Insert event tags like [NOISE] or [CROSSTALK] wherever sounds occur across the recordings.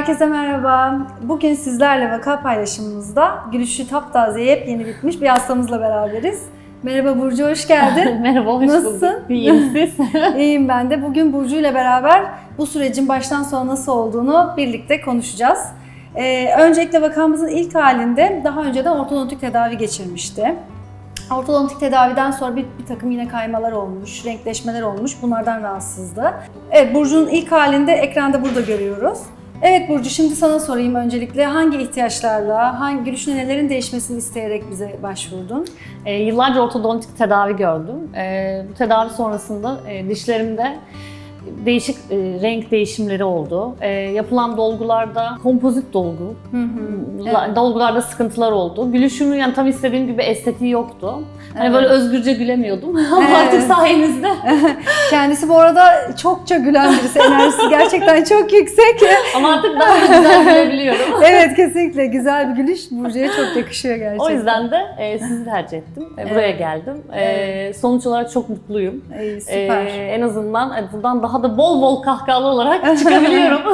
Herkese merhaba. Bugün sizlerle vaka paylaşımımızda gülüşü taptaze yepyeni bitmiş bir hastamızla beraberiz. Merhaba Burcu, hoş geldin. [LAUGHS] Merhaba, hoş Nasılsın? bulduk. İyiyim siz? [LAUGHS] İyiyim ben de. Bugün Burcu ile beraber bu sürecin baştan sona nasıl olduğunu birlikte konuşacağız. Ee, öncelikle vakamızın ilk halinde daha önceden ortodontik tedavi geçirmişti. Ortodontik tedaviden sonra bir, bir takım yine kaymalar olmuş, renkleşmeler olmuş. Bunlardan rahatsızdı. Evet, Burcu'nun ilk halinde ekranda burada görüyoruz. Evet Burcu, şimdi sana sorayım öncelikle hangi ihtiyaçlarla, hangi gülüşünde nelerin değişmesini isteyerek bize başvurdun? E, yıllarca ortodontik tedavi gördüm. E, bu tedavi sonrasında e, dişlerimde değişik e, renk değişimleri oldu. E, yapılan dolgularda kompozit dolgu, Hı hı. la- dolgularda sıkıntılar oldu. Gülüşümün yani tam istediğim gibi estetiği yoktu. Hani Evet. böyle özgürce gülemiyordum. [LAUGHS] Ama Evet. artık sayenizde. [LAUGHS] Kendisi bu arada çokça gülen birisi. Enerjisi gerçekten çok yüksek. [LAUGHS] Ama artık daha da güzel gülebiliyorum. evet kesinlikle güzel bir gülüş Burcu'ya çok yakışıyor gerçekten. O yüzden de e, sizi tercih ettim. E, buraya Evet. geldim. E, sonuç olarak çok mutluyum. İyi, süper. Ee, en azından e, buradan daha da bol bol kahkahalı olarak çıkabiliyorum. [LAUGHS]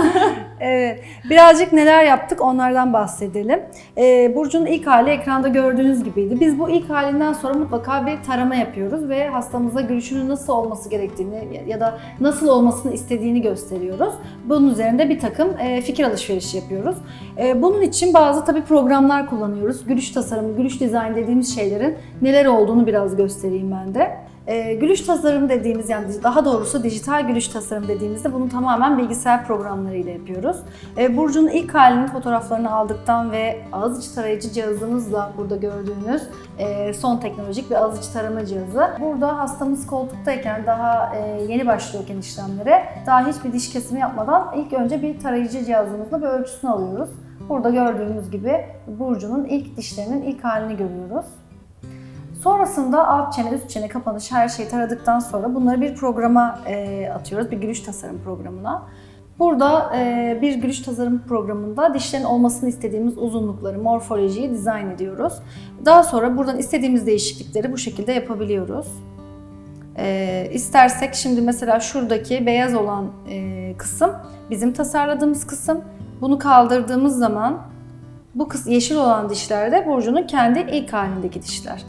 Evet. Birazcık neler yaptık onlardan bahsedelim. Ee, Burcu'nun ilk hali ekranda gördüğünüz gibiydi. Biz bu ilk halinden sonra mutlaka bir tarama yapıyoruz ve hastamıza gülüşünün nasıl olması gerektiğini ya da nasıl olmasını istediğini gösteriyoruz. Bunun üzerinde bir takım e, fikir alışverişi yapıyoruz. E, bunun için bazı tabii programlar kullanıyoruz. Gülüş tasarımı, gülüş dizayn dediğimiz şeylerin neler olduğunu biraz göstereyim ben de. E, gülüş tasarım dediğimiz yani daha doğrusu dijital gülüş tasarım dediğimizde bunu tamamen bilgisayar programlarıyla yapıyoruz. E, Burcu'nun ilk halinin fotoğraflarını aldıktan ve ağız içi tarayıcı cihazımızla burada gördüğünüz e, son teknolojik bir ağız içi tarama cihazı. Burada hastamız koltuktayken daha e, yeni başlıyorken işlemlere daha hiçbir diş kesimi yapmadan ilk önce bir tarayıcı cihazımızla bir ölçüsünü alıyoruz. Burada gördüğünüz gibi Burcu'nun ilk dişlerinin ilk halini görüyoruz. Sonrasında alt çene, üst çene, kapanış her şeyi taradıktan sonra bunları bir programa e, atıyoruz. Bir gülüş tasarım programına. Burada e, bir gülüş tasarım programında dişlerin olmasını istediğimiz uzunlukları, morfolojiyi dizayn ediyoruz. Daha sonra buradan istediğimiz değişiklikleri bu şekilde yapabiliyoruz. E, istersek şimdi mesela şuradaki beyaz olan e, kısım bizim tasarladığımız kısım. Bunu kaldırdığımız zaman bu kız yeşil olan dişler de Burcu'nun kendi ilk halindeki dişler.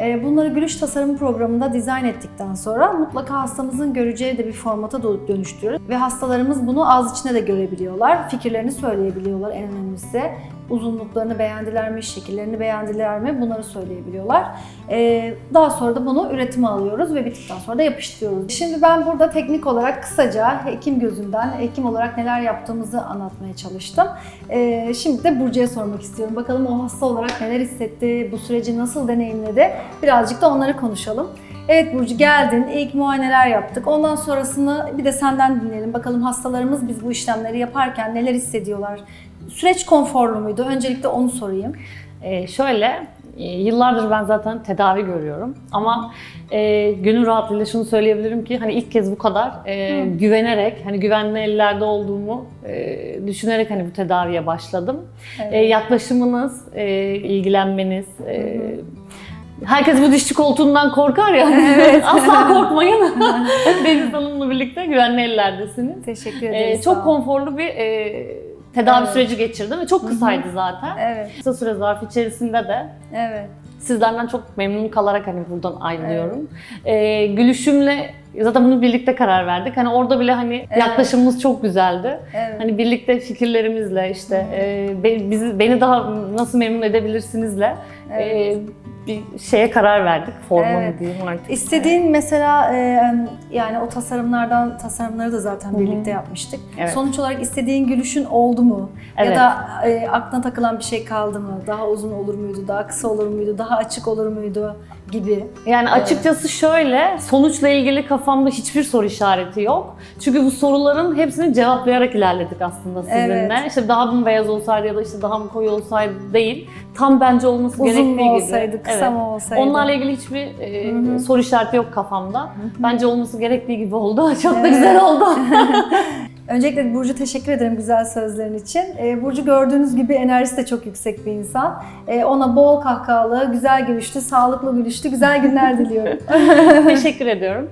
Ee, Bunları gülüş tasarım programında dizayn ettikten sonra mutlaka hastamızın göreceği de bir formata dönüştürüyoruz. Ve hastalarımız bunu ağız içine de görebiliyorlar. Fikirlerini söyleyebiliyorlar en önemlisi. Uzunluklarını beğendiler mi, şekillerini beğendiler mi bunları söyleyebiliyorlar. Ee, Daha sonra da bunu üretime alıyoruz ve bittikten sonra da yapıştırıyoruz. Şimdi ben burada teknik olarak kısaca hekim gözünden, hekim olarak neler yaptığımızı anlatmaya çalıştım. Ee, Şimdi de Burcu'ya sormak istiyorum. Bakalım o hasta olarak neler hissetti, bu süreci nasıl deneyimledi? Birazcık da onları konuşalım. Evet Burcu geldin, ilk muayeneler yaptık. Ondan sonrasını bir de senden dinleyelim. Bakalım hastalarımız biz bu işlemleri yaparken neler hissediyorlar? Süreç konforlu muydu? Öncelikle onu sorayım. E, şöyle, e, yıllardır ben zaten tedavi görüyorum. Ama e, gönül rahatlığıyla şunu söyleyebilirim ki hani ilk kez bu kadar e, güvenerek, hani güvenli ellerde olduğumu e, düşünerek hani bu tedaviye başladım. Evet. E, yaklaşımınız, e, ilgilenmeniz, e, Herkes bu dişçi koltuğundan korkar ya. [LAUGHS] Asla korkmayın. [LAUGHS] Deniz Hanım'la birlikte güvenli ellerdesiniz. Teşekkür Ee, ederiz. çok sağ ol. konforlu bir e, tedavi Evet. süreci geçirdim ve çok kısaydı zaten. Evet, Kısa süre zarfı içerisinde de evet. sizlerden çok memnun kalarak hani buradan ayrılıyorum. Ee, gülüşümle zaten bunu birlikte karar verdik. Hani orada bile hani Evet. yaklaşımımız çok güzeldi. Evet. Hani birlikte fikirlerimizle işte e, be- bizi beni daha nasıl memnun edebilirsinizle Evet. e, bir şeye karar verdik. Forma Evet. mı diyeyim artık. İstediğin mesela e, yani o tasarımlardan tasarımları da zaten Hı hı. birlikte yapmıştık. Evet. Sonuç olarak istediğin gülüşün oldu mu? Ya Evet. da e, aklına takılan bir şey kaldı mı? Daha uzun olur muydu? Daha kısa olur muydu? Daha açık olur muydu? Gibi. Yani açıkçası şöyle, sonuçla ilgili kafamda hiçbir soru işareti yok. Çünkü bu soruların hepsini cevaplayarak ilerledik aslında sizinle. Evet. İşte daha mı beyaz olsaydı ya da işte daha mı koyu olsaydı değil. Tam bence olması Uzun gerektiği mu gibi. olsaydı, kısa Evet. mı olsaydı? Onlarla ilgili hiçbir e, soru işareti yok kafamda. Bence olması gerektiği gibi oldu. [LAUGHS] Çok da Evet. güzel oldu. [LAUGHS] Öncelikle Burcu teşekkür ederim güzel sözlerin için. E, Burcu gördüğünüz gibi enerjisi de çok yüksek bir insan. E, ona bol kahkahalı, güzel gülüşlü, sağlıklı gülüşlü güzel günler diliyorum. [LAUGHS] Teşekkür ediyorum.